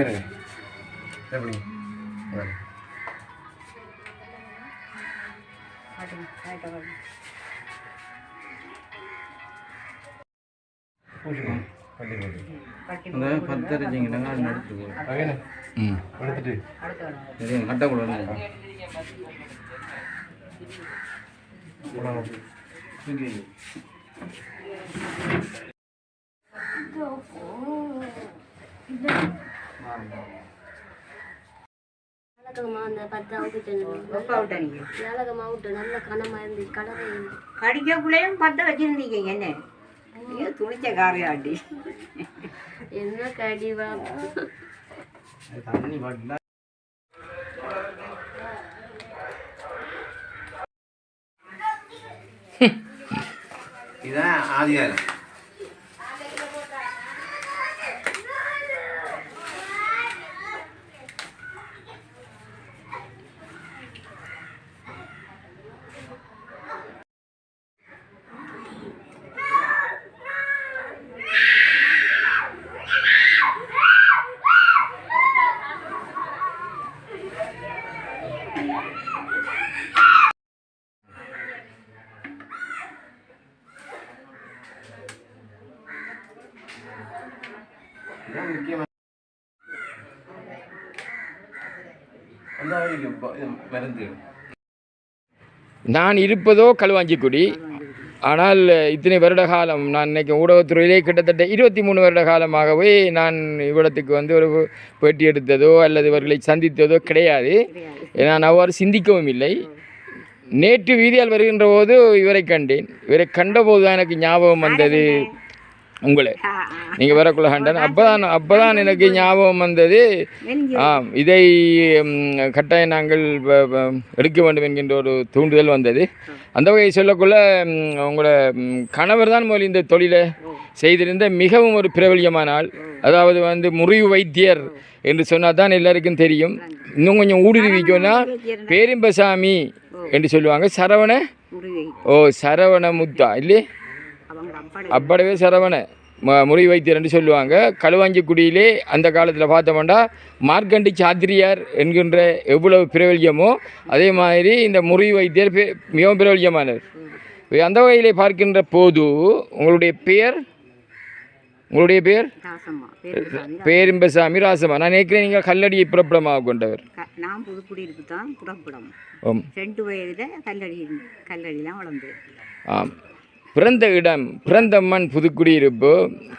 இருங்க எப்படி அந்த பத்தரைச்சிங்கன்னா நடத்து அங்கே ம். எடுத்துட்டு சரி கட்ட கூட விளக்கமா அந்த பத்து அவுட்டு விளக்கமா விட்டு நல்ல கனமா இருந்துச்சு கடலை கடிக்கக்குள்ளேயும் பத்த வச்சிருந்தீங்க என்ன? ஐயோ துணிச்ச காரையாண்டி. என்ன கடிவா தண்ணி பாட்டில் இதான் ஆதிகாரம். நான் இருப்பதோ களுவாஞ்சிக்குடி. ஆனால் இத்தனை வருட காலம் நான் இன்னைக்கு ஊடகத்துறையிலே கிட்டத்தட்ட இருபத்தி மூணு வருட காலமாகவே நான் இவ்விடத்துக்கு வந்து ஒரு பேட்டி எடுத்ததோ அல்லது இவர்களை சந்தித்ததோ கிடையாது. நான் அவ்வாறு சிந்திக்கவும் இல்லை. நேற்று வீதியால் வருகின்ற போது இவரை கண்டேன். இவரை கண்டபோது தான் எனக்கு ஞாபகம் வந்தது உங்களை. நீங்கள் வரக்குள்ள கண்டன் அப்போ தான் அப்போ தான் எனக்கு ஞாபகம் வந்தது. ஆம் இதை கட்டாயம் நாங்கள் எடுக்க வேண்டும் என்கின்ற ஒரு தூண்டுதல் வந்தது. அந்த வகையை சொல்லக்குள்ள உங்களோட கணவர் தான் முதல் இந்த தொழிலை செய்திருந்த மிகவும் ஒரு பிரபலியமான ஆள். அதாவது வந்து முறிவு வைத்தியர் என்று சொன்னால் தான் எல்லாருக்கும் தெரியும். இன்னும் கொஞ்சம் ஊடுருவிக்கோன்னா பேரிம்பசாமி என்று சொல்லுவாங்க. சரவண? ஓ சரவண முத்தா இல்லையே அப்படவே சரவண. முறி வைத்தியர் என்று சொல்லுவாங்க. களுவாஞ்சிக்குடியிலே அந்த காலத்தில் பார்த்தோம்னா மார்க்கண்டி சாத்திரியார் என்கின்ற எவ்வளவு பிரபல்யமோ அதே மாதிரி இந்த முறி வைத்தியர் மிகவும் பிரபல்யமானவர். அந்த வகையிலே பார்க்கின்ற போது உங்களுடைய பெயர்? உங்களுடைய பேருசாமி பேரிம்பசாமி ராசமா நான் நினைக்கிறேன் நீங்கள் கல்லடியை பிறப்பிடமாக கொண்டவர். நான் புதுக்குடியிருப்பு தான் புறப்படம். ஆம். ரெண்டு வயதுல கல்லடி கல்லடிலாம் வளர்ந்து ஆம். பிறந்த இடம் பிறந்த மண் புதுக்குடியிருப்பு.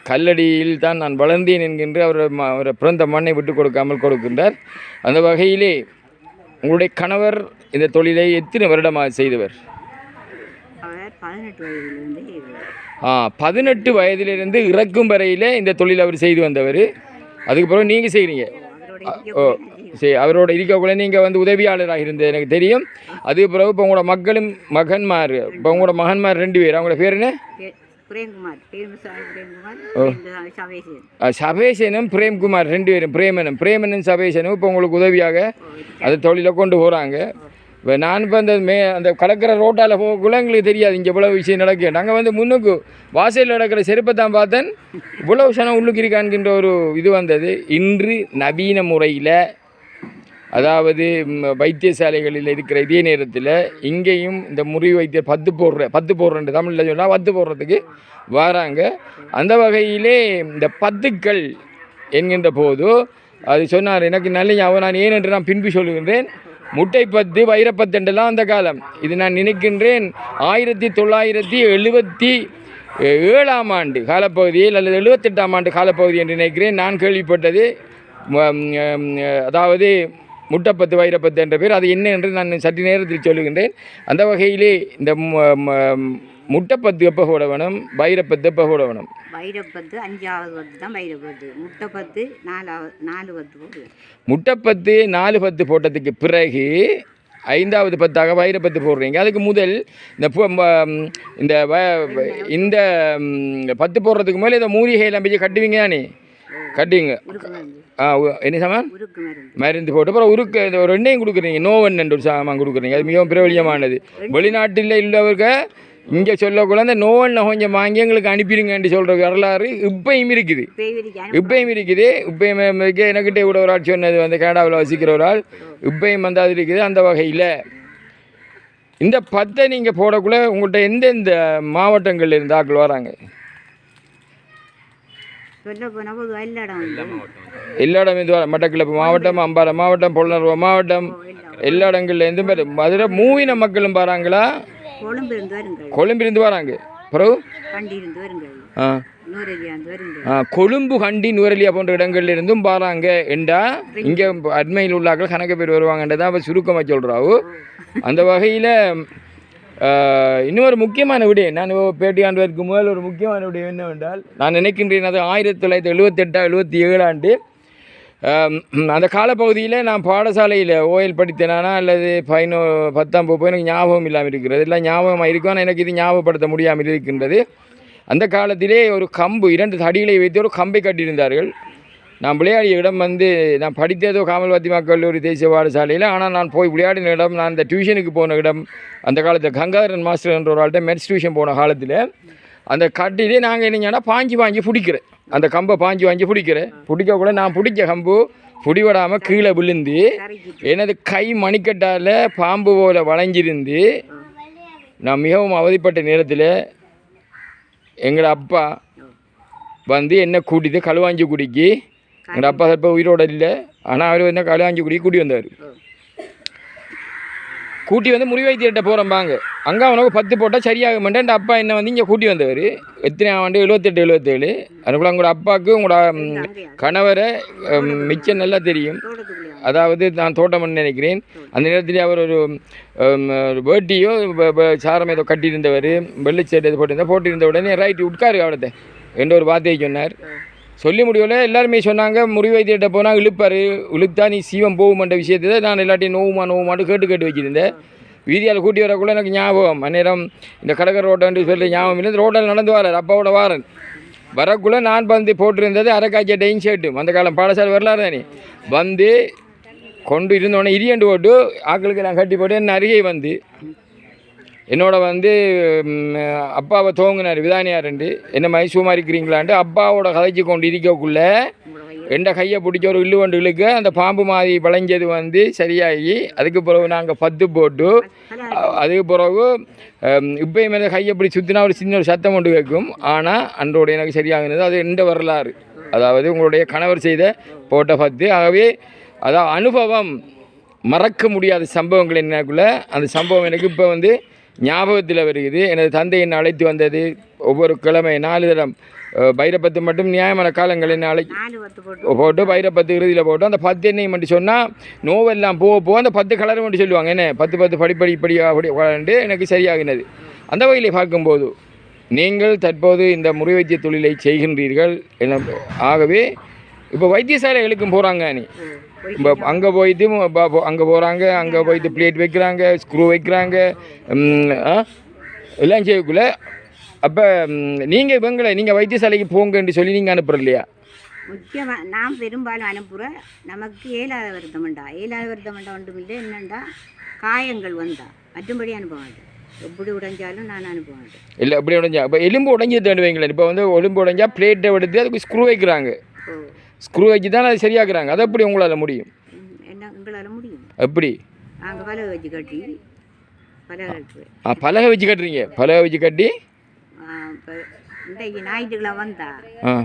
கல்லடியில் தான் நான் வளர்ந்தேன் என்கின்ற அவர் பிறந்த மண்ணை விட்டு கொடுக்காமல் கொடுக்கின்றார். அந்த வகையிலே உங்களுடைய கணவர் இந்த தொழிலை எத்தனை வருடமாக செய்தவர்? ஆ பதினெட்டு வயதிலிருந்து இறக்கும் வரையிலே இந்த தொழில் அவர் செய்து வந்தவர். அதுக்கு பிறகு நீங்கள் செய்கிறீங்க ஓ சரி அவரோட இருக்கக்குள்ள நீங்கள் வந்து உதவியாளராக இருந்தது. எனக்கு தெரியும். அதுக்கு பிறகு இப்போ உங்களோட மக்களும் மகன்மார் இப்போ உங்களோட மகன்மார் ரெண்டு பேர். அவங்களோட பேர் என்ன? சபேசனும் பிரேம்குமார். ரெண்டு பேரும். பிரேமனும் பிரேமனும் சபேசனும் இப்போ உங்களுக்கு உதவியாக அது தொழிலை கொண்டு போகிறாங்க இப்போ நான் இப்போ அந்த மே அந்த கடற்கரை ரோட்டால் போகக்குள்ள எங்களுக்கு தெரியாது. இங்கே இவ்வளோ விஷயம் நடக்கு நாங்கள் வந்து முன்னுக்கு வாசலில் நடக்கிற செருப்பை தான் பார்த்தேன். இவ்வளவு சனம் உள்ளுக்கு இருக்கான்கின்ற ஒரு இது வந்தது. இன்று நவீன முறையில் அதாவது வைத்தியசாலைகளில் இருக்கிற இதே நேரத்தில் இங்கேயும் இந்த முறி வைத்தியர் பத்து போடுற பத்து போடுறேன் தமிழில் சொன்னால் பத்து போடுறதுக்கு வராங்க. அந்த வகையிலே இந்த பத்துக்கள் என்கின்ற போது அது சொன்னார் எனக்கு நல்ல ஞாபகம் நான் ஏன் என்று நான் பின்பு சொல்லுகின்றேன் முட்டைப்பத்து வைரப்பத்தெண்டுலாம் அந்த காலம். இது நான் நினைக்கின்றேன் ஆயிரத்தி தொள்ளாயிரத்தி எழுபத்தி ஏழாம் ஆண்டு காலப்பகுதியில் அல்லது எழுபத்தெட்டாம் ஆண்டு காலப்பகுதி என்று நினைக்கிறேன். நான் கேள்விப்பட்டது அதாவது முட்டப்பத்து வைரப்பத்து என்ற பேர். அது என்ன என்று நான் சற்று நேரத்தில் சொல்லுகின்றேன். அந்த வகையிலே இந்த முட்டைப்பத்து எப்போ போட வேணும்? வைரப்பத்து எப்போ போட வேணும்? வைரப்பத்து அஞ்சாவது பத்து தான் வைரப்பத்து. முட்டை பத்து நாலாவது நாலு பத்து முட்டைப்பத்து நாலு பத்து போட்டதுக்கு பிறகு ஐந்தாவது பத்தாக வைரப்பத்து போடுறீங்க. அதுக்கு முதல் இந்த இந்த இந்த பத்து போடுறதுக்கு முதல்ல இந்த மூலிகையெல்லாம் பிடிச்சி கட்டுவீங்க தானே? உருக்கு மருந்து. ஆ என்ன சாமான்? உருக்கு மருந்து. போட்டு அப்புறம் உருக்கு இந்த ஒரு எண்ணெயும் கொடுக்குறீங்க நோவன் என்ற ஒரு சாமான் கொடுக்குறீங்க. அது மிகவும் பிரபலியமானது. வெளிநாட்டில் உள்ளவர்கள் இங்கே சொல்லக்குள்ள அந்த நோவல்ல கொஞ்சம் வாங்கி எங்களுக்கு அனுப்பிடுங்கன்னு சொல்கிற வரலாறு இப்பயும் இருக்குது. பேய் இப்பயும் இருக்குது. இப்பயும் எனக்கிட்டே கூட ஒரு ஆள் சொன்னது வந்து கனடாவில் வசிக்கிற ஒரு ஆள். இப்பயும் வந்து அது இருக்குது. அந்த வகையில் இந்த பத்தை நீங்கள் போடக்குள்ள உங்கள்கிட்ட எந்தெந்த மாவட்டங்கள்ல இருந்து ஆட்கள் வராங்க? எல்லா இடம் இது மட்டக்கிழப்பு மாவட்டம் அம்பாறை மாவட்டம் பொள்ளனர்வா மாவட்டம் எல்லா இடங்கள்ல இருந்து பேர்? மதுரை மூவின மக்களும் பாராங்களா கொழும்பு இருந்து வருங்கள். கொழும்பிலிருந்து வராங்க. பிறகு? கண்டி இருந்து வருங்கள். ஆ. நூறலியா இருந்து வருங்கள். ஆ, கொழும்பு கண்டி நுவரெலியா போன்ற இடங்கள்ல இருந்தும் பாராங்க என்றா இங்கே அண்மையில் உள்ளாக்கள் கணக்கு பேர் வருவாங்கன்றதான் சுருக்கமாக சொல்கிறாவு அந்த வகையில் இன்னொரு முக்கியமான விடயம் நான் பேட்டியாண்டுவதற்கு முதல் ஒரு முக்கியமான விடயம் என்னவென்றால் நான் நினைக்கின்றேன் அது ஆயிரத்தி தொள்ளாயிரத்தி எழுபத்தெட்டா எழுபத்தி ஏழாண்டு அந்த காலப்பகுதியில் நான் பாடசாலையில் ஓயல் படித்தேனானா அல்லது பதினோ பத்தாம் போப்போ எனக்கு ஞாபகம் இல்லாமல் இருக்கிறது. எல்லாம் ஞாபகமாக இருக்கும். ஆனால் எனக்கு இது ஞாபகப்படுத்த முடியாமல் இருக்கின்றது. அந்த காலத்திலே ஒரு கம்பு இரண்டு தடிகளை வைத்து ஒரு கம்பை கட்டியிருந்தார்கள். நான் விளையாடிய இடம் வந்து நான் படித்ததோ காமல்வாத்தி கல்லூரி தேசிய பாடசாலையில் ஆனால் நான் போய் விளையாடின இடம் நான் இந்த டியூஷனுக்கு போன இடம் அந்த காலத்தில் கங்காதரன் மாஸ்டர் என்ற ஒரு ஆள்கிட்ட மெட்ஸ் டியூஷன் போன காலத்தில் அந்த கட்டிலே நாங்கள் என்னங்கன்னா பாஞ்சி வாங்கி பிடிக்கிறேன். அந்த கம்பை பாஞ்சு வாங்கி பிடிக்கிறேன். கூட நான் பிடிச்ச கம்பு பிடிபடாமல் கீழே விழுந்து எனது கை மணிக்கட்டால் பாம்பு போல வளைஞ்சிருந்து நான் மிகவும் அவதிப்பட்ட நேரத்தில் எங்களோட அப்பா வந்து என்னை கூட்டிட்டு களுவாஞ்சி குடிக்கு எங்கள் அப்பா இப்போ உயிரோட இல்லை ஆனால் அவர் வந்து களுவாஞ்சி குடி கூட்டி வந்தார் கூட்டி வந்து முறி வைத்தியர்கிட்ட போகிறோம்பாங்க அங்கே அவனுக்கு பத்து போட்டால் சரியாக மாட்டேன் என் அப்பா என்ன வந்து இங்கே கூட்டி வந்தவர் எத்தனை ஆண்டு எழுபத்தெட்டு எழுபத்தேழு அதுக்குள்ள உங்களோட அப்பாவுக்கு உங்களோட கணவரை மிச்சம் நல்லா தெரியும் அதாவது நான் தோட்டம்னு நினைக்கிறேன் அந்த நேரத்தில் அவர் ஒரு வேட்டியோ சாரம் ஏதோ கட்டியிருந்தவர் வெள்ளிச்சேட்டு போட்டிருந்தா போட்டிருந்த உடனே ரைட் உட்காரு அவடத்தை என்ற ஒரு வார்த்தையை சொன்னார் சொல்லி முடியல. எல்லாருமே சொன்னாங்க முறிவைத்தியிட்ட போனால் இழுப்பார். இழுத்தா நீ சீவம் போகுமன்ற விஷயத்தை நான் எல்லாத்தையும் நோவுமா நோவுமான்னு கேட்டு கேட்டு வச்சிருந்தேன். வீதியால் கூட்டி வரக்குள்ள எனக்கு ஞாபகம். அந்நேரம் இந்த கடற்கரை ரோட்டன்று சொல்லி ஞாபகம் இல்லை. ரோட்டில் நடந்து வரார் அப்பாவோட வாரன். வரக்குள்ளே நான் வந்து போட்டிருந்தது அரைக்காய்ச்ச டைன் ஷர்ட்டும் அந்த காலம் பாடசாலை வரலாறு தானே. வந்து கொண்டு இருந்தோடனே இரியண்டு போட்டு ஆட்களுக்கு நான் கட்டி போட்டு என் அருகே வந்து என்னோட வந்து அப்பாவை தோங்கினார் விதானியாருண்டு. என்ன மாதிரி இருக்கிறீங்களாண்டு இருக்கிறீங்களான்ட்டு அப்பாவோட கதைச்சி கொண்டு இருக்கக்குள்ள எந்த கையை பிடிச்ச ஒரு இல்லு கொண்டு இழுக்க அந்த பாம்பு மாதிரி விளைஞ்சது வந்து சரியாகி அதுக்கு பிறகு நாங்கள் பத்து போட்டு அதுக்கு பிறகு இப்பயும் மேலே கையை பிடி சுற்றினா ஒரு சின்ன ஒரு சத்தம் கொண்டு கேட்கும். ஆனால் அன்றோட எனக்கு சரியாகினது அது எந்த வரலாறு? அதாவது உங்களுடைய கணவர் செய்த போட்ட பத்து. ஆகவே அதான் அனுபவம் மறக்க முடியாத சம்பவங்கள் என்னக்குள்ள அந்த சம்பவம் எனக்கு இப்போ வந்து ஞாபகத்தில் வருகிறது. எனது தந்தை என்னை அழைத்து வந்தது. ஒவ்வொரு கிழமை நாலு தரம் பைரப்பத்து மட்டும் நியாயமான காலங்கள் என்ன அழை போட்டு. பைரப்பத்து இறுதியில் போட்டு அந்த பத்து எண்ணெய் மட்டும் சொன்னால் நோவெல்லாம் போக போக அந்த பத்து கலர் மட்டும் சொல்லுவாங்க. என்ன? பத்து பத்து படிப்படி இப்படி அப்படி வாண்டு எனக்கு சரியாகினது. அந்த வகையிலே பார்க்கும்போது நீங்கள் தற்போது இந்த முறை வைத்திய தொழிலை செய்கின்றீர்கள் என ஆகவே இப்போ வைத்தியசாலைகளுக்கும் போகிறாங்க நீ இப்போ அங்கே போயிட்டு அங்கே போகிறாங்க அங்கே போயிட்டு பிளேட் வைக்கிறாங்க ஸ்க்ரூ வைக்கிறாங்க எல்லாம் செய்யக்குள்ள அப்போ நீங்கள் இவங்களை நீங்கள் வைத்தியசாலைக்கு போங்கன்னு சொல்லி நீங்கள் அனுப்புற இல்லையா முக்கியமாக நான் பெரும்பாலும் அனுப்புகிறேன் நமக்கு ஏழாத வருத்தம்ண்டா ஏழாத வருத்தம்ண்டா ஒன்றும் இல்லை. என்னண்டா? காயங்கள் வந்தா. மற்றும்படி அனுப்ப மாட்டேன். எப்படி உடைஞ்சாலும் நான் அனுப்ப மாட்டேன். இல்லை அப்படி உடைஞ்சா இப்போ எலும்பு உடைஞ்சு வைங்களேன் இப்போ வந்து எலும்பு உடைஞ்சா பிளேட்டை எடுத்து அதுக்கு ஸ்க்ரூ வைக்கிறாங்க. ஸ்க்ரூ வச்சு தான் அது சரியாக்குறாங்க. அது எப்படி உங்களால் முடியும்? எப்படி? பலகை வச்சு கட்டுறீங்க. பலகை வச்சு கட்டி? இன்றைக்கு ஞாயிற்றுக்கிழமை வந்தா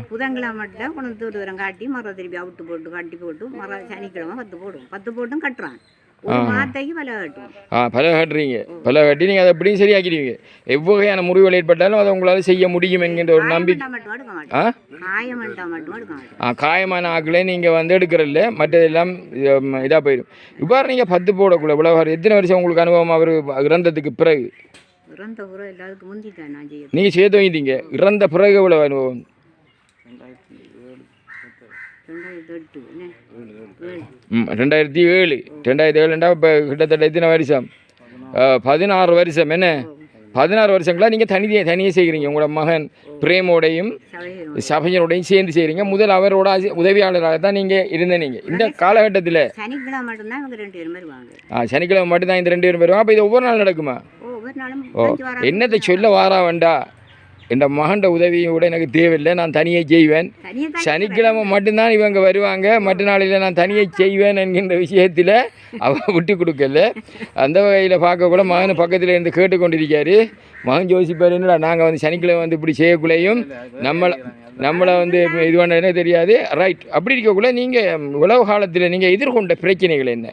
புதன்கிழமை மட்டும் கொண்டு தூரம் காட்டி மரம் திருப்பி அவுட்டு போட்டு கட்டி போட்டு மரம் சனிக்கிழமை பத்து போடும் பத்து போட்டும் கட்டுறான் ஆ பலகை கட்டுறீங்க. பலகை கட்டி நீங்கள் அதை எப்படியும் சரியாக்கிடுவீங்க. எவ்வகையான முறிவுகள் ஏற்பட்டாலும் அதை உங்களால் செய்ய முடியும் என்கின்ற ஒரு நம்பிக்கை. ஆ? காயமான ஆக்களே நீங்கள் வந்து எடுக்கிறல்ல மற்றதெல்லாம் இதாக போயிடும். இவ்வாறு நீங்கள் பத்து போடக்குள்ள இவ்வளோ எத்தனை வருஷம் உங்களுக்கு அனுபவம் அவர் இறந்ததுக்கு பிறகு? நீங்கள் சேர்த்து வாங்கிட்டீங்க. இறந்த பிறகு இவ்வளோ அனுபவம்? ரெண்டாயிரத்தி எட்டு ரெண்டாயிரத்தி ஏழு ரெண்டாயிரத்தி ஏழுண்டா இப்போ கிட்டத்தட்ட எத்தனை வருஷம் பதினாறு வருஷம் என்ன பதினாறு வருஷங்களா நீங்கள் தனியாக தனியாக செய்கிறீங்க உங்களோட மகன் பிரேமோடையும் சபையனோடையும் சேர்ந்து செய்கிறீங்க முதல் அவரோட உதவியாளராக தான் நீங்கள் இருந்த நீங்கள் இந்த காலகட்டத்தில் ஆ சனிக்கிழமை மட்டும்தான் இந்த ரெண்டு பேரும் வருவாங்க அப்போ இது ஒவ்வொரு நாள் நடக்குமா ஓ என்னத்தை சொல்ல வாரா வேண்டா என் மகண்ட உதவியும் கூட எனக்கு தேவையில்லை. நான் தனியாக செய்வேன். சனிக்கிழமை மட்டும்தான் இவங்க வருவாங்க. மற்ற நாளில் நான் தனியாக செய்வேன் என்கின்ற விஷயத்தில் அவ விட்டு கொடுக்கல. அந்த வகையில் பார்க்க கூட மகன் பக்கத்தில் இருந்து கேட்டுக்கொண்டிருக்காரு. மகன் ஜோசிப்பார் என்னடா நாங்கள் வந்து சனிக்கிழமை வந்து இப்படி செய்யக்குள்ளேயும் நம்மளை நம்மளை வந்து இது பண்ணனே தெரியாது? ரைட் அப்படி இருக்கக்குள்ள நீங்கள் உலக காலத்தில் நீங்கள் எதிர்கொண்ட பிரச்சனைகள் என்ன?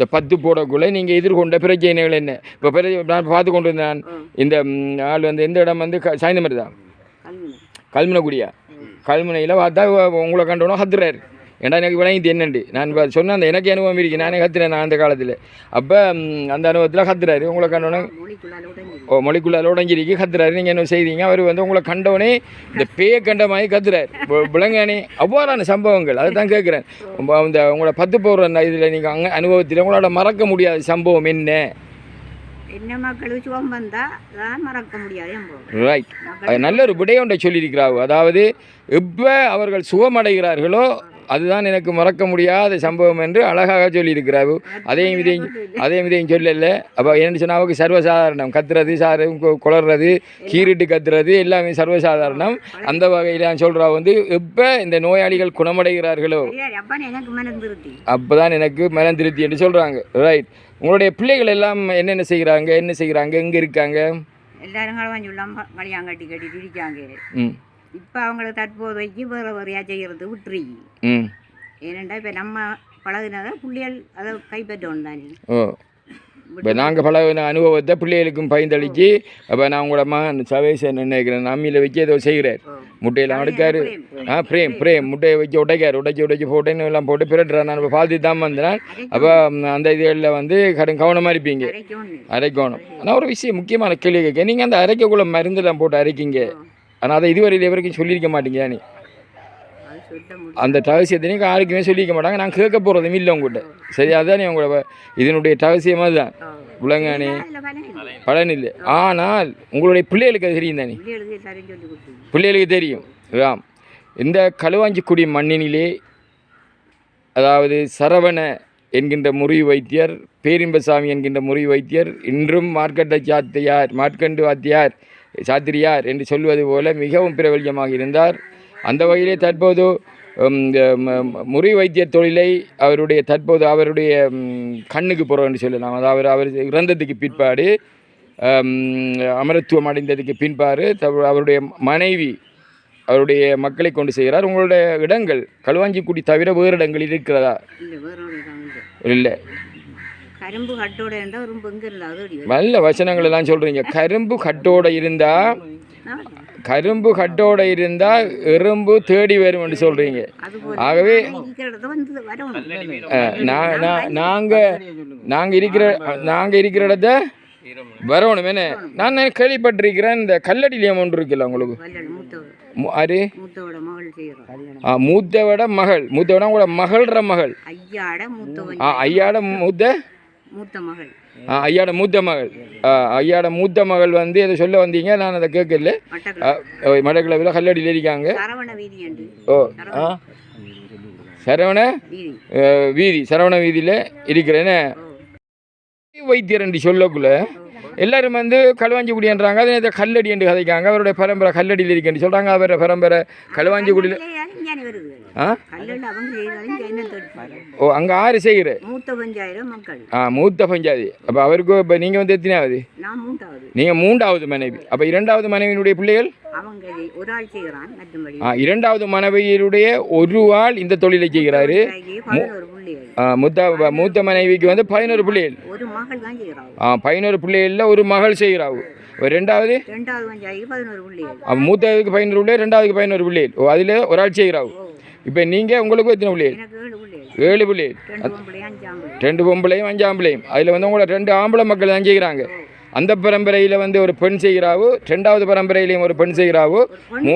இந்த பத்து போடக்குள்ள நீங்கள் எதிர்கொண்ட பிரச்சனைகள் என்ன? இப்போ பிற நான் பார்த்து கொண்டு இருந்தேன் இந்த ஆள் வந்து எந்த இடம் வந்து க- சாய்ந்தமரி தான் கல்முனைக்குடியா? கல்முனையில் பார்த்தா உங்களை கண்டோன்னா கத்துறாரு ஏன்டா எனக்கு விளங்கிது என்னண்டு? நான் சொன்ன அந்த எனக்கு அனுபவம் இருக்கு. நானே கத்துறேன் நான் அந்த காலத்தில். அப்போ அந்த அனுபவத்தில் கத்துறாரு. உங்களை கண்டோன்னே ஓ மொழிக்குள்ளால உடஞ்சிருக்கு. கத்துறாரு. நீங்கள் என்ன செய்தீங்க? அவர் வந்து உங்களை கண்டவனே இந்த பேய கண்ட மாதிரி கத்துறாரு. விளங்கானே. அவ்வாறான சம்பவங்கள். அதை தான் கேட்குறேன் அந்த உங்களோட பத்து போடுற இதில் நீங்கள் அங்கே அனுபவத்தில் உங்களோட மறக்க முடியாத சம்பவம் என்ன? என்ன மக்களுக்கு சுகம் வந்தா தான் மறக்க முடியாது என்போம் ரைட் நல்ல ஒரு விடயொன்றை சொல்லியிருக்கிறாவு அதாவது எப்போ அவர்கள் சுகமடைகிறார்களோ அதுதான் எனக்கு மறக்க முடியாத சம்பவம் என்று அழகாக சொல்லியிருக்கிறாவு அதையும் இதையும் அதையும் இதையும் சொல்லல. அப்போ என்னன்னு சொன்னால் அவருக்கு சர்வசாதாரணம். கத்துறது சாரு கு- குளறது கீறிட்டு கத்துறது எல்லாமே சர்வசாதாரணம். அந்த வகையில் நான் சொல்கிறா வந்து எப்போ இந்த நோயாளிகள் குணமடைகிறார்களோ தெரியாது அப்பா எனக்கு மனம் திருப்தி என்று சொல்கிறாங்க ரைட் உங்களுடைய பிள்ளைகள் எல்லாம் என்னென்ன செய்கிறாங்க என்ன செய்கிறாங்க எங்கே இருக்காங்க? எல்லாரும் உள்ளாம கல்யாங்கட்டி கட்டிட்டு இருக்காங்க ம். இப்போ அவங்களுக்கு தற்போதைக்கு வேறு வேறையாக செய்கிறது விட்டுறி ம். ஏனெண்டா இப்போ நம்ம பழகினதை பிள்ளைகள் அதை கைப்பற்றணும் தானே ஓ. இப்போ நாங்கள் பழகின அனுபவத்தை பிள்ளைகளுக்கும் பயந்தளிச்சு அப்போ நான் உங்களோட மகன் சவேசன் நினைக்கிறேன் அம்மியில் வச்சு ஏதோ செய்கிறார் முட்டையெல்லாம் அடுக்காரு ஆ பிரேம் பிரேம். முட்டையை வச்சு உடைக்காரு. உடைச்சி உடைச்சி போட்டேன்னு எல்லாம் போட்டு பிரட்டுறேன் நான் இப்போ பார்த்து தான் வந்தேன். அப்போ அந்த இதுகளில் வந்து கடும் கவனமாக இருப்பீங்க. அரைக்கணும். ஆனால் ஒரு விஷயம் முக்கியமான கேள்வி கேட்க நீங்கள் அந்த அரைக்கக்குள்ள மருந்தெல்லாம் போட்டு அரைக்கிங்க. ஆனால் அதை இதுவரையில் எவருக்கும் சொல்லியிருக்க மாட்டீங்க நீ அந்த ரகசியத்தை நீங்கள் யாருக்குமே சொல்லிக்க மாட்டாங்க. நான் கேட்க போகிறதும் இல்லை உங்கள்கிட்ட சரி அதுதான் உங்களோட இதனுடைய ரகசியமாக தான் இல்லை பலன் இல்லை. ஆனால் உங்களுடைய பிள்ளைகளுக்கு அது தெரியும் தானே? பிள்ளைகளுக்கு தெரியும். ஆம். இந்த களுவாஞ்சிக்குடி மண்ணினிலே அதாவது சரவண என்கின்ற முறிவு வைத்தியர் பேரின்பசாமி என்கின்ற முறிவு வைத்தியர் இன்றும் மார்க்கட்ட சாத்தியார் மார்க்கண்டு வாத்தியார் சாத்திரியார் என்று சொல்வது போல மிகவும் பிரபல்யமாக இருந்தார். அந்த வகையிலே தற்போது உம், இந்த ம- ம- முறிவு வைத்தியர் தொழிலை அவருடைய தற்போது அவருடைய கண்ணுக்கு போகிறோம் என்று சொல்லலாம். அதாவது அவர் இறந்ததுக்கு பிற்பாடு அமரத்துவம் அடைந்ததுக்கு பின்பாடு அவருடைய மனைவி அவருடைய மக்களை கொண்டு செய்கிறார். உங்களுடைய இடங்கள் களுவாஞ்சிக்குடி தவிர வேறு இடங்கள் இருக்கிறதா? இல்லை. கரும்பு கட்டோட இருந்தால் ரொம்ப எங்கே இருந்தால் நல்ல வசனங்கள் எல்லாம் சொல்கிறீங்க கரும்பு கட்டோட இருந்தால் கரும்பு கட்டோட இருந்தால் எறும்பு தேடி வரும் என்று சொல்கிறீங்க ஆகவே நாங்கள் நாங்கள் இருக்கிற நாங்கள் இருக்கிற இடத்த வரணும். என்ன? நான் கேள்விப்பட்டிருக்கிறேன் இந்த கல்லடிலியம் ஒன்று இருக்குல்ல உங்களுக்கு? செய்கிறோம். ஆ, மூத்தவிட மகள். மூத்தவிட உங்களோட மகள்ற மகள். ஐயாட மூத்தவன். ஆ ஐயாட மூத்த ஐயாட மூத்த மகள். ஐயாட மூத்த மகள் வந்து எதை சொல்ல வந்தீங்க? நான் அதை கேட்கல. மடக்கிழவில் கல்லடியில் இருக்காங்க. ஓ ஆ. சரவண வீதி. சரவண வீதியில் இருக்கிறேன்னு வைத்தியர் என்று சொல்லக்குள்ள. எல்லாரும் வந்து களுவாஞ்சிக்குடின்றாங்க அதே கல்லடி என்று கதைக்காங்க. அவருடைய பரம்பரை கல்லடியில் இருக்குன்னு சொல்கிறாங்க அவரோட பரம்பரை களுவாஞ்சிக்குடியில் ஓ அங்கே ஆறு செய்கிற மூத்த பஞ்சாயிரம் மக்கள். ஆ மூத்த பஞ்சாதி அப்போ அவருக்கு இப்போ நீங்கள் வந்து மூன்றாவது. நீங்கள் மூன்றாவது மனைவி. அப்போ இரண்டாவது மனைவியினுடைய பிள்ளைகள்? ஆ இரண்டாவது மனைவியினுடைய ஒரு ஆள் இந்த தொழிலை செய்கிறாரு. மூத்த மூத்த மனைவிக்கு வந்து பதினோரு பிள்ளைகள். ஆ பதினோரு பிள்ளைகளில் ஒரு மகள் செய்கிறாவு ரெண்டாவது? ரெண்டாவது பஞ்சாயத்து பதினோரு பிள்ளைகள் மூத்ததுக்கு பதினோரு பிள்ளை ரெண்டாவதுக்கு பதினோரு பிள்ளைகள் ஓ அதில் ஒரு ஆள் செய்கிறாவு இப்போ நீங்கள் உங்களுக்கு எத்தனை பிள்ளைகள் ஏழு? பிள்ளைகள் ரெண்டு பொம்பளையும் அஞ்சு ஆம்பளையும். அதில் வந்து உங்களோட ரெண்டு ஆம்பளை மக்கள் தான் செய்கிறாங்க அந்த பரம்பரையில் வந்து ஒரு பெண் செய்கிறாவு ரெண்டாவது பரம்பரையிலையும் ஒரு பெண் செய்கிறாவு மூ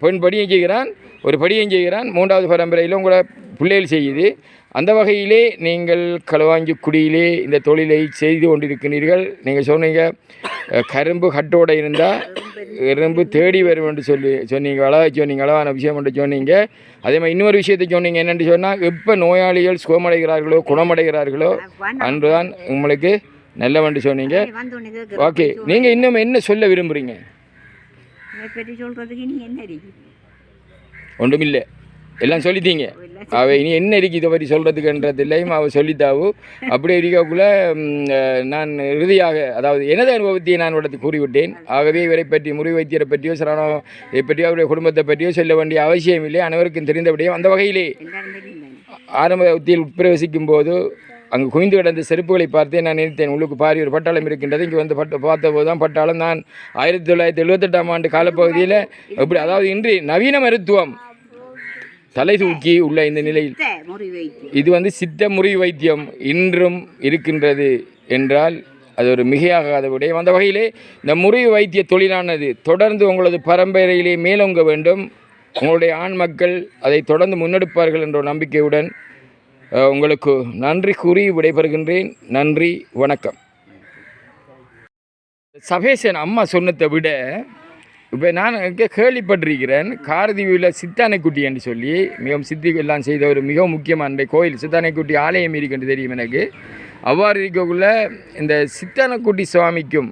பெண் படியும் செய்கிறான் ஒரு படியும் செய்கிறான் மூன்றாவது பரம்பரையில் உங்களோட பிள்ளைகள் செய்யுது. அந்த வகையிலே நீங்கள் களுவாஞ்சிக்குடியிலே இந்த தொழிலை செய்து கொண்டிருக்கிறீர்கள். நீங்கள் சொன்னீங்க கரும்பு கட்டோட இருந்தால் எறும்பு தேடி வரும் என்று சொல்லி சொன்னீங்க. அழகா சொன்னீங்க அழகான விஷயம் என்று சொன்னீங்க. அதே மாதிரி இன்னொரு விஷயத்தை சொன்னீங்க என்னென்னு சொன்னால் எப்போ நோயாளிகள் சுகமடைகிறார்களோ குணமடைகிறார்களோ அன்றுதான் உங்களுக்கு நல்லவன்ட்டு சொன்னீங்க. ஓகே நீங்கள் இன்னும் என்ன சொல்ல விரும்புகிறீங்க ஒன்றுமில்லை. எல்லாம் சொல்லிட்டீங்க. அவ இனி என்ன இருக்கு இதை பற்றி சொல்கிறதுக்குன்றது இல்லையும் அவள் சொல்லித்தாவு அப்படி இருக்கக்குள்ள நான் இறுதியாக அதாவது எனது அனுபவத்தை நான் உடத்து கூறிவிட்டேன். ஆகவே இவரை பற்றி முறை வைத்தியரை பற்றியோ சரணை பற்றியோ அவருடைய குடும்பத்தை பற்றியோ சொல்ல வேண்டிய அவசியம் இல்லை. அனைவருக்கும் தெரிந்தபடியும் அந்த வகையிலே. ஆரம்ப உத்தியில் ஆரம்பத்தில் உட்பிரவேசிக்கும் போது அங்கு குவிந்து கிடந்த செருப்புகளை பார்த்தே நான் நினைத்தேன். உள்ளுக்கு பாரி ஒரு பட்டாளம் இருக்கின்றது. இங்கே வந்து பட்ட பார்த்தபோது தான் பட்டாளம். நான் ஆயிரத்தி தொள்ளாயிரத்தி எழுபத்தெட்டாம் ஆண்டு காலப்பகுதியில் எப்படி அதாவது இன்று நவீன மருத்துவம். தலை தூக்கி உள்ள இந்த நிலையில் இது வந்து சித்த முறி வைத்தியம் இன்றும் இருக்கின்றது என்றால் அது ஒரு மிகையாகாத விடயம் அந்த வகையிலே இந்த முறி வைத்திய தொழிலானது தொடர்ந்து உங்களது பரம்பரையிலே மேலோங்க வேண்டும். உங்களுடைய ஆண் மக்கள் அதை தொடர்ந்து முன்னெடுப்பார்கள் என்ற நம்பிக்கையுடன் உங்களுக்கு நன்றி கூறி விடைபெறுகின்றேன். நன்றி வணக்கம். சபேசன் அம்மா சொன்னதை விட இப்போ நான் கேள்விப்பட்டிருக்கிறேன். காரதீவில் சித்தானைக்குட்டி என்று சொல்லி மிகவும் சித்தி எல்லாம் செய்த ஒரு மிகவும் முக்கியமான கோயில் சித்தானைக்குட்டி ஆலயம் இருக்குன்னு தெரியும் எனக்கு. அவ்வாறு இருக்கக்குள்ள இந்த சித்தானைக்குட்டி சுவாமிக்கும்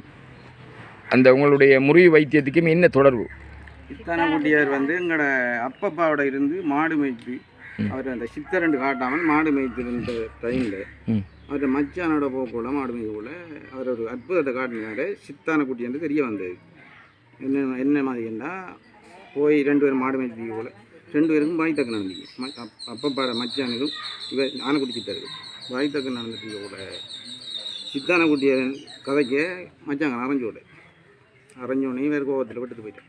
அந்த உங்களுடைய முறிவு வைத்தியத்துக்கும் என்ன தொடர்பு? சித்தானக்குட்டியார் வந்து எங்களோட அப்பப்பாவோட இருந்து மாடு மேய்த்து அவர் அந்த சித்தரண்டு காட்டாமல் மாடு மேய்த்திருந்த டைமில். அவர் மச்சானோட போக்குள்ள மாடு மேய்க்கக்குள்ள அவர் ஒரு அற்புதத்தை காட்டினாரு. சித்தானக்குட்டி என்று தெரிய வந்தது. என்ன என்ன மாதிரின்னா போய் ரெண்டு பேரும் மாடு மேய்ச்சி போல. ரெண்டு பேருக்கும் வாய் தக்கு நடந்துச்சு. அப்பப்பாட மச்சானுக்கும் இவர் ஆனைக்குட்டி சித்தருக்கு வாய் தக்கு நடந்துட்டு கூட குட்டிய கதைக்க மச்சாங்க அரைஞ்சு விட அரைஞ்சோடனே வேறு கோபத்தில் விட்டுட்டு போயிட்டேன்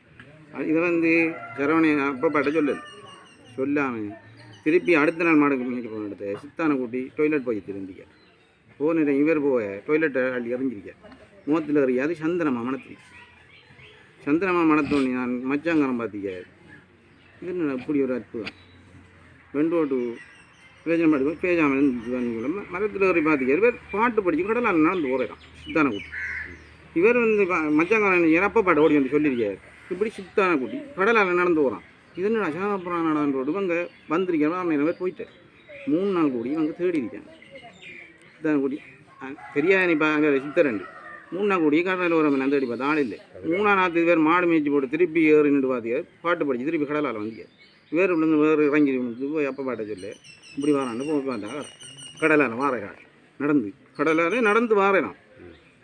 இதை வந்து சரவணி அப்பப்பாட்ட சொல்லல. சொல்லாமல் திருப்பி அடுத்த நாள் மாடு மேய்க்க போன இடத்த சித்தானை கூட்டி டொய்லெட் போய் திருந்திக்க போன இவர் போக டொய்லெட்டை அள்ளி எறிஞ்சிருக்க முகத்தில் அறியாது சந்தனமா மணத்தி சந்திரமா மனத்தோணி நான் மச்சாங்கரம் பார்த்திக்க இது அப்படி இப்படி ஒரு அற்புதம்? வெண்டோட்டு ஓட்டு பேஜாம பேஜாமல் மரத்தில் ஒரு பார்த்திக்க இவர் பாட்டு படிச்சு கடலால் நடந்து ஓடுறான். சித்தான குட்டி இவர் வந்து மச்சாங்கரம் இறப்ப பாட்டை ஓடி வந்து சொல்லியிருக்காரு இப்படி சித்தான குட்டி கடலால் நடந்து போகிறான் இது என்னடா சாமப்புறம் நடந்து அங்கே இவங்க அவன் பேர் போயிட்டேன் மூணு நாள் கூடி அங்கே தேடி இருக்காங்க சித்தான குட்டி தெரியாது நீ அங்கே சித்தரண்டு மூணா கூடிய கூடி கடலில் வர அந்த தேடி பார்த்தா ஆள் இல்லை. மூணா நாற்று பேர் மாடு மேய்ச்சி போட்டு திருப்பி ஏறி நின்று பார்த்தியார் பாட்டு படிச்சு திருப்பி கடலால் வந்தியார். வேறு விழுந்து வேறு இறங்கி விழுந்து போய் அப்போ பாட்ட சொல்லு. இப்படி வரான்னு போய் பார்த்தா கடலால் வாரேன் நடந்து கடலாலே நடந்து வாரேனான்.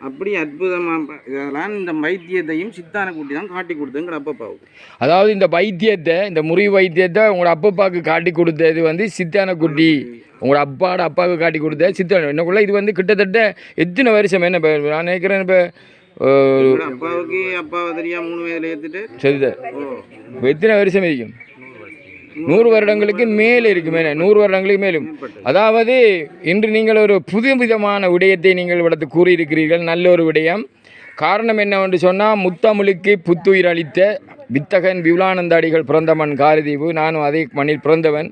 அப்படி அற்புதமாக இதெல்லாம் இந்த வைத்தியத்தையும் சித்தான கூட்டி தான் காட்டி கொடுத்தேங்கிற அப்பப்பாவுக்கு. அதாவது இந்த வைத்தியத்தை இந்த முறிவு வைத்தியத்தை உங்களோட அப்பப்பாவுக்கு காட்டி கொடுத்தது வந்து சித்தான குட்டி உங்களோட அப்பாவோட அப்பாவுக்கு காட்டி கொடுத்த சித்தான என்னக்குள்ள இது வந்து கிட்டத்தட்ட எத்தனை வருஷம்? என்ன இப்போ நான் நினைக்கிறேன் இப்போ அப்பாவுக்கு அப்பாவை தெரியா மூணு வயதில் ஏற்றுட்டு இப்போ எத்தனை வருஷம் இருக்கும் நூறு வருடங்களுக்கு மேல் இருக்கு மேலே நூறு வருடங்களுக்கு மேலும். அதாவது இன்று நீங்கள் ஒரு புது விதமான விடயத்தை நீங்கள் இவிடத்து கூறியிருக்கிறீர்கள் நல்ல ஒரு விடயம் காரணம் என்னவென்று சொன்னால் முத்தமிழுக்கு புத்துயிர் அளித்த வித்தகன் விவுலானந்தாடிகள் பிறந்தவன் காரதீவு. நானும் அதே மண்ணில் பிறந்தவன்.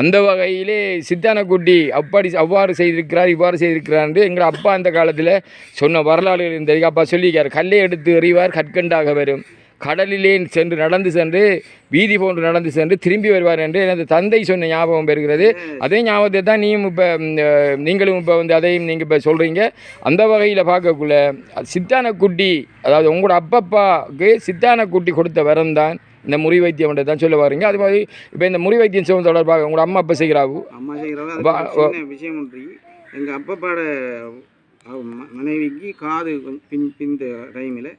அந்த வகையிலே சித்தானக்குட்டி அப்படி அவ்வாறு செய்திருக்கிறார் இவ்வாறு செய்திருக்கிறார் என்று எங்கள் அப்பா அந்த காலத்தில் சொன்ன வரலாறு இருந்தது அப்பா சொல்லியிருக்கார் கல்லை எடுத்து எறிவார் கற்கண்டாக வரும். கடலிலே சென்று நடந்து சென்று வீதி போன்று நடந்து சென்று திரும்பி வருவார் என்று எனது தந்தை சொன்ன ஞாபகம் பெறுகிறது அதே ஞாபகத்தை தான் நீயும் இப்போ நீங்களும் இப்போ வந்து அதையும் நீங்கள் இப்போ சொல்கிறீங்க அந்த வகையில் பார்க்கக்குள்ள சித்தான குட்டி அதாவது உங்களோட அப்பப்பாவுக்கு சித்தான குட்டி கொடுத்த வரம் தான் இந்த முறி வைத்தியம் தான் சொல்ல வரீங்க அது மாதிரி இப்போ இந்த முறி வைத்தியம் செய்வது தொடர்பாக உங்களோட அம்மா அப்பா செய்கிறாவு அம்மா சின்ன விஷயம் எங்கள் அப்பப்பாட மனைவிக்கு காது பின் பிந்த டைமில்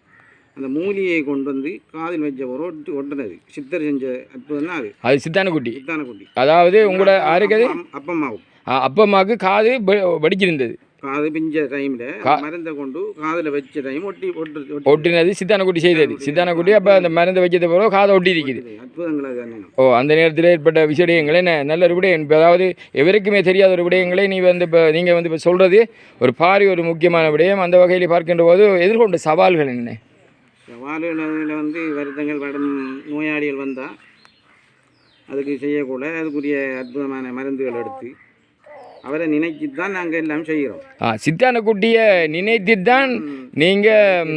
அந்த மூலிகையை கொண்டு வந்து காதில் வச்ச ஒட்டு ஒட்டுனது. சித்தர் செஞ்ச அற்புதம் தான் அது. அது சித்தான குட்டி சித்தான குட்டி அதாவது உங்களோட அப்பா- அப்பம்மாவும். அப்பா அம்மாவுக்கு காது வெ- வெடிச்சிருந்தது. காது பிஞ்ச டைமில் மருந்தை கொண்டு காதில் வச்ச டைம் ஒட்டி ஒட்டு ஒட்டி. ஒட்டினது சித்தானக்குட்டி செய்தது. சித்தானக்குட்டி. அப்போ அந்த மருந்து வைக்கிறது பிறகு காதை ஒட்டி இருக்குது. அற்புதங்கள் ஓ அந்த நேரத்தில் ஏற்பட்ட விஷயங்கள் என்ன? நல்ல ஒரு விடயம். அதாவது எவருக்குமே தெரியாத ஒரு விடயங்களை நீ வந்து இப்போ நீங்கள் வந்து இப்போ சொல்கிறது ஒரு பாரி ஒரு முக்கியமான விடயம். அந்த வகையில் பார்க்கின்ற போது எதிர்கொண்ட சவால்கள் என்ன? சவால்களில் வந்து வருத்தங்கள் படும் நோயாளிகள் வந்தால் அதுக்கு செய்யக்கூட அதுக்குரிய அற்புதமான மருந்துகள் எடுத்து அவரை நினைச்சு தான் நாங்கள் எல்லாம் செய்கிறோம். ஆ சித்தானக்குட்டியை நினைத்து தான் நீங்கள்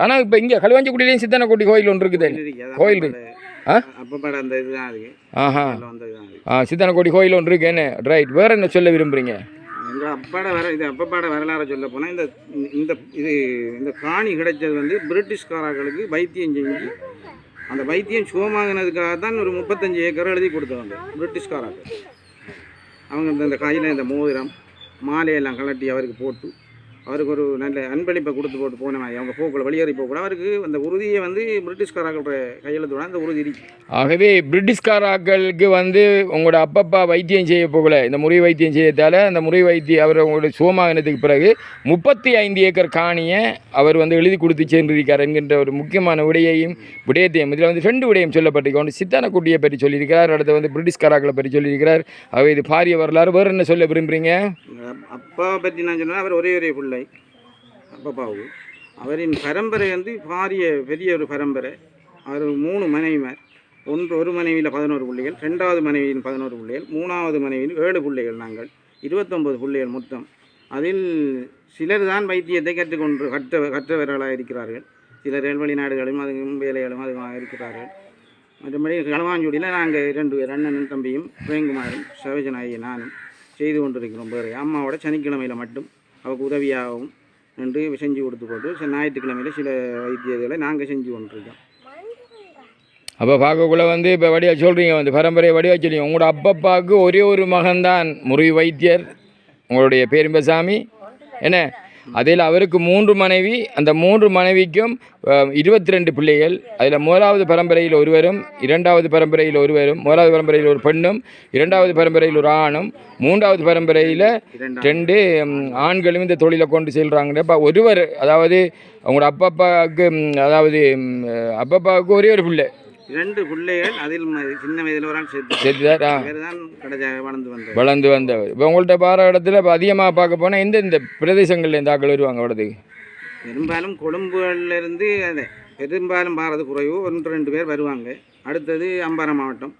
ஆனால் இப்போ இங்கே களுவாஞ்சிக்குட்டிலையும் சித்தானக்குட்டி கோயில் ஒன்று இருக்குது கோயில். ஆ? அப்பப்பட அந்த இதுதான் அது. ஆஹா. ஆ சித்தானக்குட்டி கோயில் ஒன்று இருக்கு என்ன? ரைட் வேறு என்ன சொல்ல விரும்புகிறீங்க அப்பாட வர இது அப்பப்பாட வரலாறு சொல்ல போனால் இந்த இந்த இது இந்த காணி கிடைச்சது வந்து பிரிட்டிஷ்காரர்களுக்கு வைத்தியம் செஞ்சு அந்த வைத்தியம் சுகமாகினதுக்காக தான் ஒரு முப்பத்தஞ்சு ஏக்கர் எழுதி கொடுத்தாங்க பிரிட்டிஷ்காரர்கள். அவங்க இந்த இந்த இந்த மோதிரம் மாலையெல்லாம் கலட்டி அவருக்கு போட்டு அவருக்கு ஒரு நல்ல அன்பளிப்பை கொடுத்து போட்டு போன மாதிரி. அவங்க போக்குள்ள வெளியேறி போக கூட அவருக்கு அந்த உறுதியை வந்து பிரிட்டிஷ்காரர்களோட கையெழுத்தோட அந்த உறுதி இருக்கு. ஆகவே பிரிட்டிஷ்காராக்களுக்கு வந்து உங்களோட அப்பப்பா வைத்தியம் செய்ய போகல. இந்த முறை வைத்தியம் செய்யத்தால அந்த முறை வைத்தியம் அவர் உங்களுடைய சுகமாகினதுக்கு பிறகு முப்பத்தி ஐந்து ஏக்கர் காணியை அவர் வந்து எழுதி கொடுத்து சென்றிருக்கார் என்கின்ற ஒரு முக்கியமான விடையையும் விடயத்தையும் இதில் வந்து ரெண்டு விடயம் சொல்லப்பட்டிருக்கு. ஒன்று சித்தானக்குட்டியை பற்றி சொல்லியிருக்கிறார் அடுத்து வந்து பிரிட்டிஷ்காராக்களை பற்றி சொல்லியிருக்கிறார். ஆகவே இது பாரிய வரலாறு. வேறு என்ன சொல்ல விரும்புகிறீங்க அப்பாவை பற்றி நான் சொன்னால் அவர் ஒரே ஒரே பிள்ளை. அப்பப்பாவுக்கு அவரின் பரம்பரை வந்து பாரிய பெரிய ஒரு பரம்பரை. அவர் மூணு மனைவிமார். ஒன்று ஒரு மனைவியில் பதினோரு பிள்ளைகள் ரெண்டாவது மனைவியின் பதினோரு பிள்ளைகள் மூணாவது மனைவியின் ஏழு பிள்ளைகள் நாங்கள் இருபத்தொம்பது பிள்ளைகள் மொத்தம். அதில் சிலர் தான் வைத்தியத்தை கற்றுக்கொண்டு கற்ற கற்றவர்களாக இருக்கிறார்கள். சிலர் வெளிநாடுகளும் அது வேலைகளும் அதுவாக இருக்கிறார்கள். மற்றபடி களவாஞ்சூடியில் நாங்கள் ரெண்டு பேர் அண்ணனும் தம்பியும் பிரேங்குமாரும் சரோஜனாயி நானும் செய்து கொண்டிருக்கிறோம். வேறு அம்மாவோட சனிக்கிழமையில் மட்டும். அவருக்கு உதவியாகவும் என்று செஞ்சு கொடுத்து போட்டு ச- ஞாயிற்றுக்கிழமையில் சில வைத்தியங்களை நாங்கள் செஞ்சு கொண்டிருக்கோம். அப்போ பார்க்கக்குள்ள வந்து இப்போ வடிவா சொல்கிறீங்க வந்து பரம்பரை வடிவா சொல்லுங்க உங்களோட அப்பப்பாவுக்கு ஒரே ஒரு மகன்தான் முருகி வைத்தியர். உங்களுடைய பேரும்பசாமி என்ன? அதில் அவருக்கு மூன்று மனைவி அந்த மூன்று மனைவிக்கும் இருபத்தி ரெண்டு பிள்ளைகள். அதில் முதலாவது பரம்பரையில் ஒருவரும் இரண்டாவது பரம்பரையில் ஒருவரும் முதலாவது பரம்பரையில் ஒரு பெண்ணும் இரண்டாவது பரம்பரையில் ஒரு ஆணும் மூன்றாவது பரம்பரையில் ரெண்டு ஆண்களும் இந்த தொழிலை கொண்டு செல்கிறாங்க இப்போ ஒருவர் அதாவது அவங்களோட அப்பப்பாவுக்கு அதாவது அப்பப்பாவுக்கு ஒரே ஒரு பிள்ளை. இரண்டு பிள்ளைகள் அதில் சின்ன வயதில் ஒரு ஆள் தான் கடைசி வளர்ந்து வந்தது வளர்ந்து வந்தவர். இப்போ உங்கள்கிட்ட பார இடத்துல இப்போ அதிகமாக பார்க்க போனால் எந்தெந்த பிரதேசங்களில் இந்த ஆக்கள் வருவாங்க வடதுக்கு பெரும்பாலும் கொழும்புகள்ல இருந்து அது பெரும்பாலும் பாரத குறைவு. ஒன்று ரெண்டு பேர் வருவாங்க. அடுத்தது அம்பாறை மாவட்டம்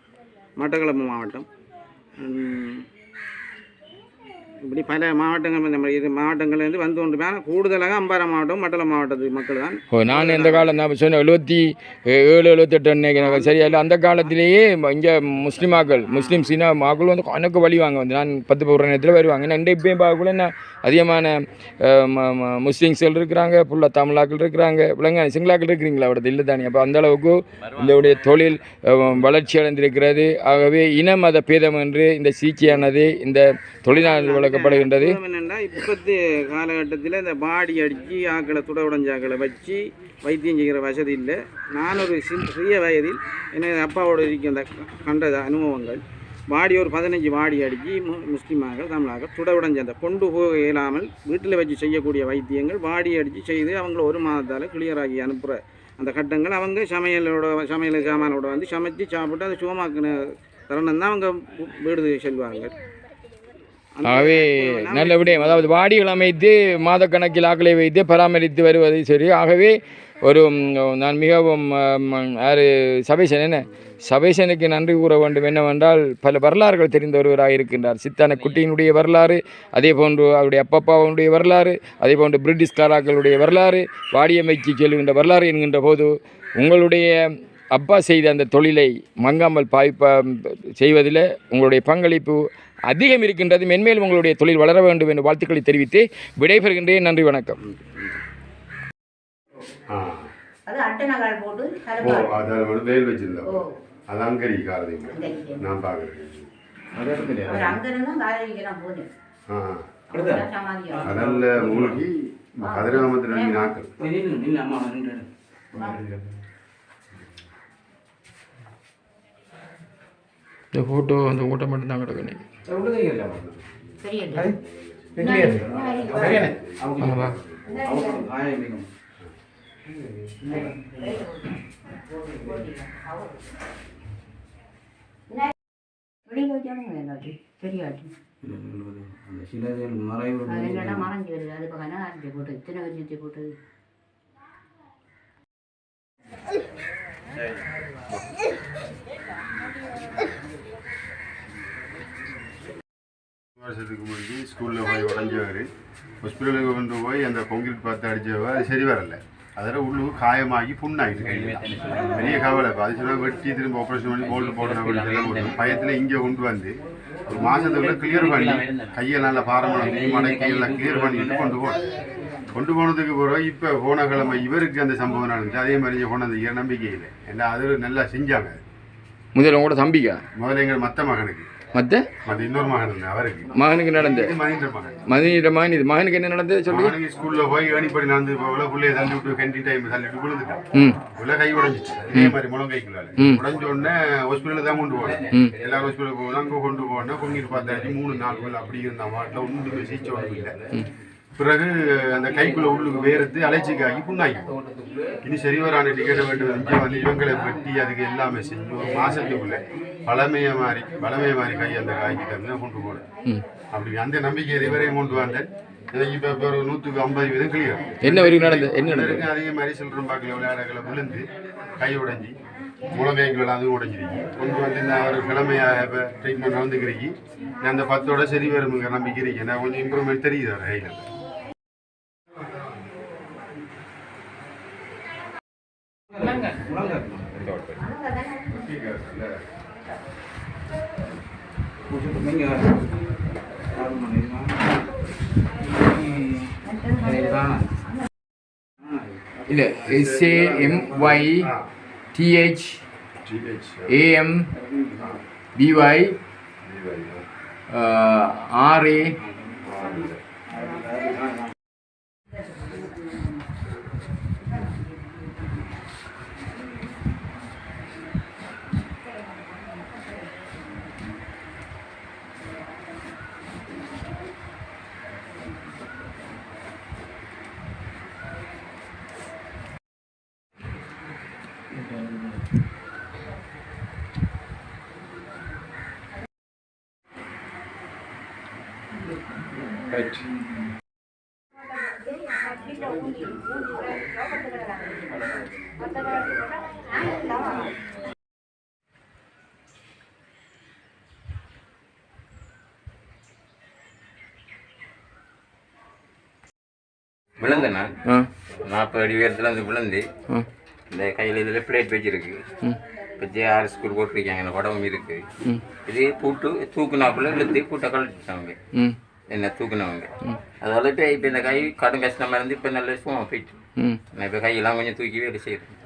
மட்டக்களப்பு மாவட்டம். இப்படி பல மாவட்டங்கள் நம்ம இது மாவட்டங்கள்லேருந்து வந்து கொண்டு கூடுதலாக அம்பாறை மாவட்டம் மட்டக்களப்பு மாவட்டத்து மக்கள் தான். ஓ நான் இந்த காலம் நான் சொன்னேன் எழுபத்தி ஏழு எழுபத்தெட்டு அன்னைக்கு சரியா இல்லை அந்த காலத்திலேயே இங்கே முஸ்லீமாக்கள் முஸ்லீம் சீனா மக்கள் வந்து கணக்கு வழிவாங்க வந்து நான் பத்து பவுர் நேரத்தில் வருவாங்க. ஏன்னா இந்த இப்பயும் பார்க்கக்குள்ள என்ன அதிகமான முஸ்லீம்ஸ்கள் இருக்கிறாங்க ஃபுல்லாக தமிழாக்கள் இருக்கிறாங்க விலங்க சிங்களாக்கள் இருக்கிறீங்களா அவரது இல்லை தானே? அப்போ அந்த அளவுக்கு இதோடைய தொழில் வளர்ச்சி அடைந்திருக்கிறது. ஆகவே இன மத பேதம் என்று இந்த சீக்கியானது இந்த தொழிலாளர்கள் வளர்க்கப்படுகின்றது என்னென்னா இப்போத்து காலகட்டத்தில் இந்த பாடி அடித்து ஆக்களை துட உடஞ்சாக்களை வச்சு வைத்தியம் செய்கிற வசதி இல்லை. நான் ஒரு சிறிய வயதில் எனக்கு அப்பாவோட இருக்க அந்த கண்ட அனுபவங்கள். பாடி ஒரு பதினஞ்சு பாடி அடித்து மு முஸ்லீமாக தமிழாக துட அந்த கொண்டு போக இயலாமல் வீட்டில் வச்சு செய்யக்கூடிய வைத்தியங்கள் பாடி அடித்து செய்து அவங்கள ஒரு மாதத்தால் கிளியராகி அனுப்புகிற அந்த கட்டங்கள். அவங்க சமையலோட சமையல் சாமானோட வந்து சமைச்சு சாப்பிட்டு அதை சுகமாக்கின தருணம் தான் அவங்க வீடு செல்வாங்க ஆகவே நல்ல விடயம். அதாவது வாடிகள் அமைத்து மாதக்கணக்கில் ஆக்களை வைத்து பராமரித்து வருவது சரி. ஆகவே ஒரு நான் மிகவும் யார் சபேசன் என்ன? சபேசனுக்கு நன்றி கூற வேண்டும். என்னவென்றால் பல வரலாறுகள் தெரிந்த ஒருவராக இருக்கின்றார். சித்தான குட்டியினுடைய வரலாறு அதே போன்று அவருடைய அப்பப்பாவுடைய வரலாறு அதே போன்று பிரிட்டிஷ்காராக்களுடைய வரலாறு வாடியமைக்கு செல்கின்ற வரலாறு என்கின்ற போது உங்களுடைய அப்பா செய்த அந்த தொழிலை மங்காமல் பாய்ப்பா செய்வதில் உங்களுடைய பங்களிப்பு அதிகம் இருக்கின்றது. மென்மேலும் உங்களுடைய தொழில் வளர வேண்டும் என்று வாழ்த்துக்களை தெரிவித்து விடைபெறுகின்றேன். நன்றி வணக்கம். ஆ. அது அட்டனகால் போட்டு ஓ கலப்பாடு அதில் வந்து வேல் வச்சிருந்தோம் ஓ அது அங்கரிக்காரதை அங்கரிக்க. நான் பார்க்குறேன் அவர் அங்க இருந்தா காதலிக்க நான் போனேன் ஆ அவங்கதான் சமாதியம் கடல்ல மூழ்கி கதிராமத்தில் ரெண்டு நாட்கள் இந்த ஃபோட்டோ அந்த ஃபோட்டோ மட்டும் தான் என்னடா மறைஞ்சு வருது? அது இப்போ கனகாரத்தை போட்டு இத்தனை வச்சு போட்டது? வருஷத்துக்கு முன்னாடி ஸ்கூலில் போய் உடஞ்சவர். ஹாஸ்பிட்டலுக்கு கொண்டு போய் அந்த கொங்கிரீட் பார்த்து அடித்தவ அது சரி வரல. அதில் உள்ளு காயமாகி புண்ணாயிட்டு கையில். பெரிய கவலை. இப்போ அது சொன்னா வெட்டி திரும்ப ஆப்ரேஷன் பண்ணி போல்டு போடணும் பயத்தில் இங்கே கொண்டு வந்து ஒரு மாதத்துக்குள்ள கிளியர் பண்ணி கையை நல்லா பாரம்பரியம் மடக்கி எல்லாம் கிளியர் பண்ணிட்டு கொண்டு போனோம் கொண்டு போனதுக்கு பிறகு இப்போ போன கிழமை இவருக்கு அந்த சம்பவம் நடந்துச்சு. அதே மாதிரி இங்க கொண்டு வந்து நம்பிக்கை இல்லை ஏன்னா அது நல்லா செஞ்சாங்க. முதல்ல உங்களோட தம்பிக்கா? முதல்ல எங்கள் மற்ற மகனுக்கு. அவருக்கு மகனுக்கு நடந்த மகேந்திர மகன் இது மகனுக்கு என்ன நடந்தது சொல்லி ஸ்கூல்ல போய் ஏணிப்படி நடந்து போகல பிள்ளைய தள்ளி விட்டு கண்டி டைம் தள்ளி விட்டு விழுந்துட்டான் உள்ள கை உடைஞ்சிச்சு இதே மாதிரி முழங்கைக்குள்ளால ம். உடைஞ்ச உடனே ஹாஸ்பிட்டல் தான் கொண்டு போனேன். எல்லாரும் ஹாஸ்பிட்டல் போகணும் அங்கே கொண்டு போனேன் பொங்கிட்டு பார்த்தாச்சு மூணு நாலு பேர் அப்படி இருந்தான் வாட்டில் ஒன்று சீச்ச ஒன்றும் இல்லை பிறகு அந்த கைக்குள்ள உள்ளுக்கு வேர்த்து அலைச்சிக்காகி புண்ணாக்கி. இனி சரிவரான டிக்கெட்டை வேண்டும். இங்கே வந்து இவங்களை வெட்டி அதுக்கு எல்லாமே செஞ்சு ஒரு மாசத்துக்குள்ள பழமைய மாதிரி பழமைய மாதிரி கை அந்த காய்க்கு கொண்டு போனேன் அப்படி அந்த நம்பிக்கை இதுவரையும் கொண்டு வந்தேன். எனக்கு இப்போ இப்போ ஒரு நூற்றுக்கு ஐம்பது வீதம் கிளியர் என்ன வரைக்கும் நடந்தது என்ன நடந்தது அதே மாதிரி சில்லறம் பாக்கில் விளையாடகளை விழுந்து கை உடைஞ்சி முழங்கைகள் அதுவும் உடைஞ்சிருக்கு கொண்டு வந்து நான் ஒரு கிழமையாக இப்போ ட்ரீட்மெண்ட் நடந்துக்கிறீங்க நான் அந்த பத்தோட சரி வருமுங்க நம்பிக்கை இருக்கு. நான் கொஞ்சம் இம்ப்ரூவ்மெண்ட் தெரியுது அவர் கையில். S A M Y T H A M B Y R A ஆ நாற்பது அடி உயரத்தில் வந்து விழுந்து ஆ இந்த கையில் இதில் பிளேட் வச்சிருக்கு இப்போ ஜேஆர் ஸ்கூல் போட்டிருக்காங்க எனக்கு உடம்பு இருக்கு. இது பூட்டு தூக்குனாப்புல இழுத்து கூட்ட கழிச்சிட்டாங்க ம். என்ன தூக்குனவங்க. அதோட இப்போ இப்போ இந்த கை கடும் கஷ்டமாக இருந்து இப்போ நல்ல சும்மா போயிட்டு. நான் இப்போ கையெல்லாம் கொஞ்சம் தூக்கி வேலை செய்கிறேன்